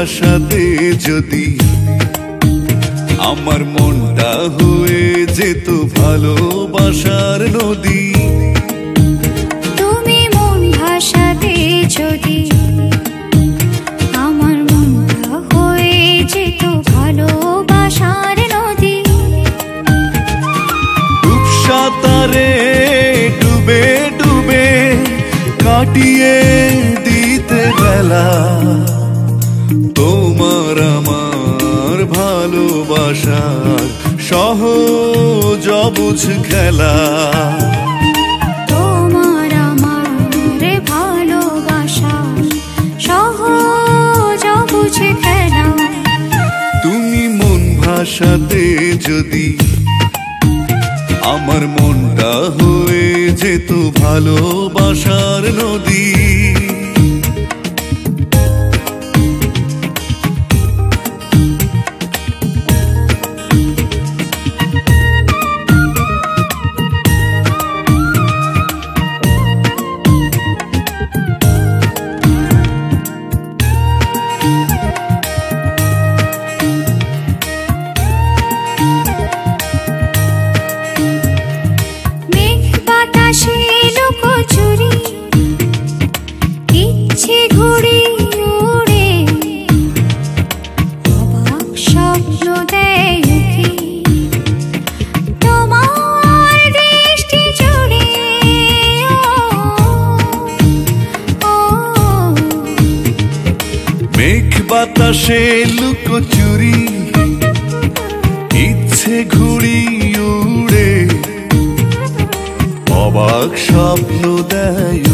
আশাতে যদি আমার মনটা হয়ে যেত ভালোবাসার নদী। তুমি মন যদি আমার মনটা হয়ে যেত ভালোবাসার নদী। ডুবে ডুবে কাটিয়ে দিতে বেলা। ভালোবাসার সহজ অবুঝ খেলা। তোমার আমার ভালোবাসা সহজ বুঝে খেলা। তুমি মন ভাষাতে যদি আমার মনটা হয়ে যেত ভালোবাসার নদী। বাতাসে লুকোচুরি ইচ্ছে ঘুড়ি উড়ে অবাক স্বপ্ন দেয়